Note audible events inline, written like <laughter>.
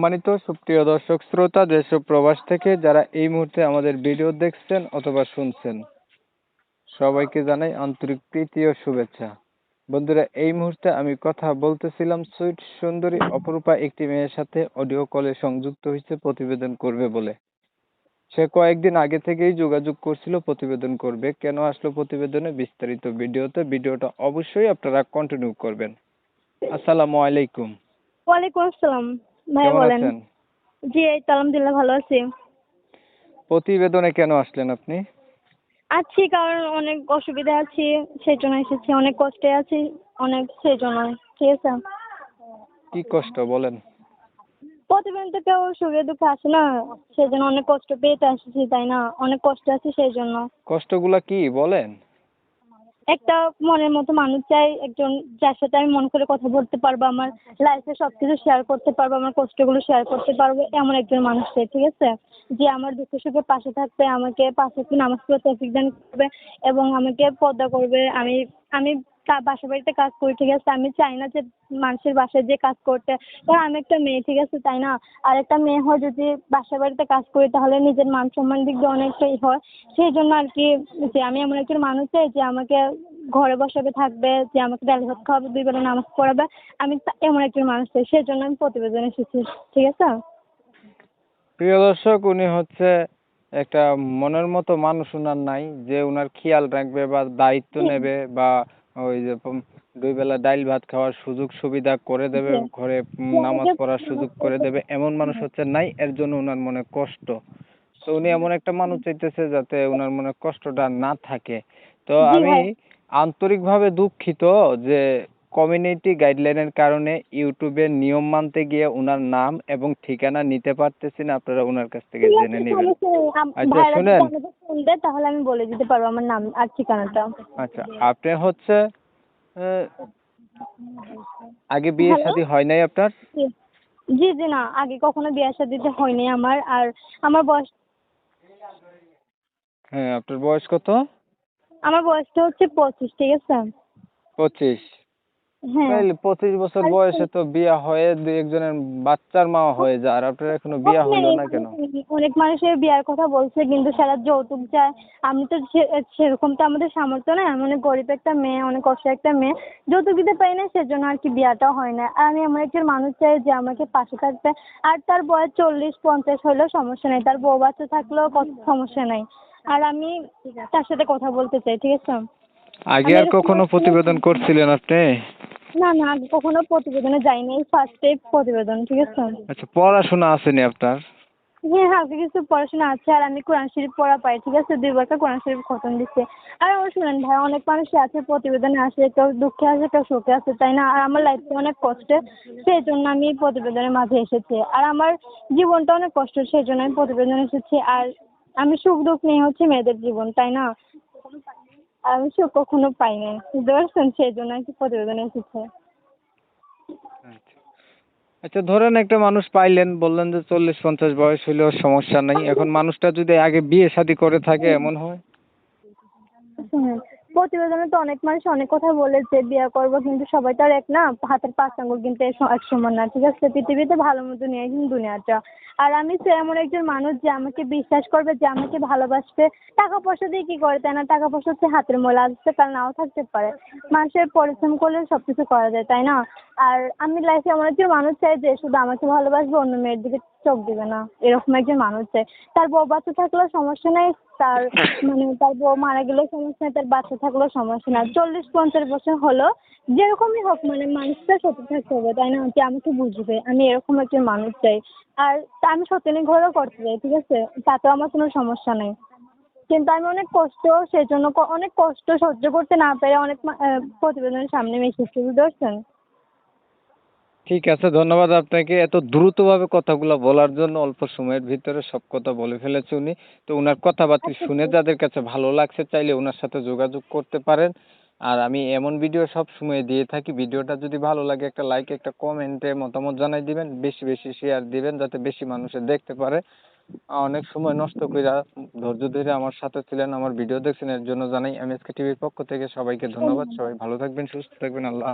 সম্মানিত সুপ্রিয় দর্শক শ্রোতা, দেশ ও প্রবাস থেকে যারা এই মুহূর্তে আমাদের ভিডিও দেখছেন অথবা শুনছেন, সবাইকে জানাই আন্তরিক প্রীতি ও শুভেচ্ছা। বন্ধুরা, এই মুহূর্তে আমি কথা বলতেছিলাম সুইট সুন্দরী অপরূপা একটি মেয়ের সাথে অডিও কলে সংযুক্ত হয়েছে, প্রতিবেদন করবে বলে। সে কয়েকদিন আগে থেকেই যোগাযোগ করছিল, প্রতিবেদন করবে। কেন আসলো প্রতিবেদনে বিস্তারিত ভিডিওতে? ভিডিওটা অবশ্যই আপনারা কন্টিনিউ করবেন। আসসালামু আলাইকুম। ওয়ালাইকুম আসসালাম। ভাইয়া বলেন। জি এই তো আলহামদুলিল্লাহ ভালো আছি। প্রতিবেদনে কেন আসলেন আপনি? আছি কারণ অনেক অসুবিধা আছি সেই জন্য এসেছি। অনেক কষ্টে আছি অনেক সেই জন্য। ঠিক আছে? কি কষ্ট বলেন। প্রতিদিন তো কেউ সুখে দুঃখে আসে না। সেই জন্য অনেক কষ্ট পেয়ে তো এসেছি তাই না? অনেক কষ্ট আছে সেই জন্য। কষ্টগুলা কি বলেন? একটা মনের মতো মানুষ চাই, একজন যার সাথে আমি মন করে কথা বলতে পারব, আমার লাইফে সব কিছু শেয়ার করতে পারব, আমার কষ্টগুলো শেয়ার করতে পারব, এমন একজন মানুষ চাই, ঠিক আছে? যে আমার দুঃখ সুখে পাশে থাকবে, আমাকে পাশে নামাজ পড়তে তৌফিক দান করবে এবং আমাকে পর্দা করবে। আমি আমি কা- বাসা বাড়িতে কাজ করি ঠিক আছে? আমি চাই না যে মানুষের বাসায় যে কাজ করতে। কারণ আমি একটা মেয়ে ঠিক আছে তাই না? আর একটা মেয়ে হয় যদি বাসা বাড়িতে কাজ করি তাহলে নিজের মান সম্মান দিক দিয়ে অনেকটাই হয়। সেই জন্য আর কি যে আমি এমন একজন মানুষ চাই যে আমাকে ঘরে বসাবে থাকবে যে আমাকে ডাল ভাত খাওয়াবে দুই বেলা নামাজ পড়াবে। আমি এমন একজন মানুষ চাই। সেই জন্য আমি প্রতিবেদন এসেছি ঠিক আছে? প্রিয় দর্শক উনি হচ্ছে একটা মনের মতো মানুষ উনার নাই যে উনার খেয়াল রাখবে বা দায়িত্ব নেবে বা ওই যে দুই বেলা ডাইল ভাত খাওয়ার সুযোগ সুবিধা করে দেবে ঘরে নামাজ পড়ার সুযোগ করে দেবে। এমন মানুষ হচ্ছে নাই এর জন্য উনার মনে কষ্ট। তো উনি এমন একটা মানুষ চাইতেছে যাতে উনার মনে কষ্টটা না থাকে। তো আমি আন্তরিক ভাবে দুঃখিত যে কমিউনিটি গাইডলাইনের কারণে ইউটিউবের নিয়ম মানতে গিয়ে উনার নাম এবং ঠিকানা নিতে পারতেছি না আপনারা উনার কাছ থেকে জেনে নেবেন। নেই। আচ্ছা, শুনেন। তাহলে আমি বলে দিতে পারব আমার নাম আর ঠিকানাটা। আচ্ছা আপনি হচ্ছে আগে বিয়ে শাদী হয় নাই আপনার? জি জি না আগে কখনো বিয়ে শাদিতে হয়নি আমার আর আমার বয়স হ্যাঁ আপনার বয়স কত? আমার বয়সটা হচ্ছে পঁচিশ ঠিক আছে? পঁচিশ। হ্যাঁ তাইলে পঁচিশ বছর বয়সে তো বিয়া হয়ে দুই একজনের বাচ্চার মা হয়ে যায় আর আপনার এখনও বিয়া হইল না কেন? অনেক মানুষের বিয়ার কথা বলছে কিন্তু সারা যৌতুক চায়। আমি তো সেরকম তো আমাদের সামর্থ্য না অনেক গরিব একটা মেয়ে অনেক কষ্ট একটা মেয়ে। যৌতুক দিতে পারি না সেজন্য আর কি বিয়াটাও হয় না। আর আমি এমন একজন মানুষ চাই যে আমাকে পাশে থাকবে আর তার বয়স চল্লিশ পঞ্চাশ হলেও সমস্যা নেই। তার বউ বাচ্চা থাকলেও কত সমস্যা নাই। আর আমি তার সাথে কথা বলতে চাই ঠিক আছে? আগে আর কখনো প্রতিবেদন করছিলেন আপনি? না না আগে কখনো প্রতিবেদনে যাইনি। এই ফার্স্ট প্রতিবেদন ঠিক আছে? আচ্ছা পড়াশোনা আসেনি আপনার? হ্যাঁ হালকা কিছু পড়াশোনা আছে আর আমি কোরআন শরীফ পড়া পাই ঠিক আছে? দুই বছর কোরআন শরীফ খতম দিচ্ছে। আর আমার শুনেন ভাই অনেক মানুষই আছে প্রতিবেদনে আসে কেউ দুঃখে আসে কেউ সুখে আসে তাই না? আর আমার লাইফটা অনেক কষ্টে সেই জন্য আমি এই প্রতিবেদনের মাঝে এসেছি। আর আমার জীবনটা অনেক কষ্ট সেই জন্য আমি প্রতিবেদনে এসেছি। আর আমি সুখ দুঃখ নিয়ে হচ্ছে মেয়েদের জীবন তাই না? আমি সে কখনো পাই নাই বুঝতে পারছেন? সেই জন্য আর কি প্রতিবেদন এসেছে। আচ্ছা। আচ্ছা ধরেন একটা মানুষ পাইলেন বললেন যে চল্লিশ পঞ্চাশ বয়স হইলেও সমস্যা নাই। এখন মানুষটা যদি আগে বিয়ে শাদী করে থাকে এমন হয়? শুনেন প্রতিবেদনে তো অনেক মানুষ অনেক কথা বলেছে বিয়ে করব, কিন্তু সবাই তো আর এক না, হাতের পাঁচ আঙ্গুল কিন্তু এক সমান না, ঠিক আছে? পৃথিবীতে ভালো মতো নিয়ে কিন্তু দুনিয়াটা। আর আমি এমন একজন মানুষ যে আমাকে বিশ্বাস করবে, যে আমাকে ভালোবাসবে। টাকা পয়সা দিয়ে কি করে তাই না? টাকা পয়সা হচ্ছে হাতের ময়লা, আসতে কাল নাও থাকতে পারে। মানুষের পরিশ্রম করলে সব কিছু করা যায়, তাই না? আর আমি লাইফে এমন একজন মানুষ চাই যে শুধু আমাকে ভালোবাসবে অন্য মেয়ের দিকে চোখ দিবে না। এরকম একজন মানুষ চাই। তার বউ বাচ্চা থাকলেও সমস্যা নেই তার <laughs> মানে তার বউ মারা গেলেও সমস্যা নেই তার বাচ্চা থাকলেও সমস্যা নাই। চল্লিশ পঞ্চাশ বছর হলো যেরকমই হোক মানে মানুষটা সত্যি থাকতে হবে তাই না? যে আমাকে বুঝবে আমি এরকম একজন মানুষ চাই। আর তা আমি সত্যিনী ঘরেও করতে চাই ঠিক আছে? তাতেও আমার কোনো সমস্যা নেই। কিন্তু আমি অনেক কষ্ট সেই জন্য অনেক কষ্ট সহ্য করতে না পেরে অনেক প্রতিবেদনের সামনে এসেছি বুঝতে পারছেন? ঠিক আছে ধন্যবাদ আপনাকে। এত দ্রুতভাবে কথাগুলো বলার জন্য অল্প সময়ের ভিতরে সব কথা বলে ফেলেছে উনি। তো উনার কথাবার্তা শুনে যাদের কাছে ভালো লাগছে চাইলে ওনার সাথে যোগাযোগ করতে পারেন। আর আমি এমন ভিডিও সব সময় দিয়ে থাকি। ভিডিওটা যদি ভালো লাগে একটা লাইক একটা কমেন্টে মতামত জানাই দিবেন। বেশি বেশি শেয়ার দিবেন যাতে বেশি মানুষে দেখতে পারে। অনেক সময় নষ্ট কইরা ধৈর্য ধরে আমার সাথে ছিলেন আমার ভিডিও দেখছেন এর জন্য জানাই এম এস কে টিভির পক্ষ থেকে সবাইকে ধন্যবাদ। সবাই ভালো থাকবেন সুস্থ থাকবেন। আল্লাহ।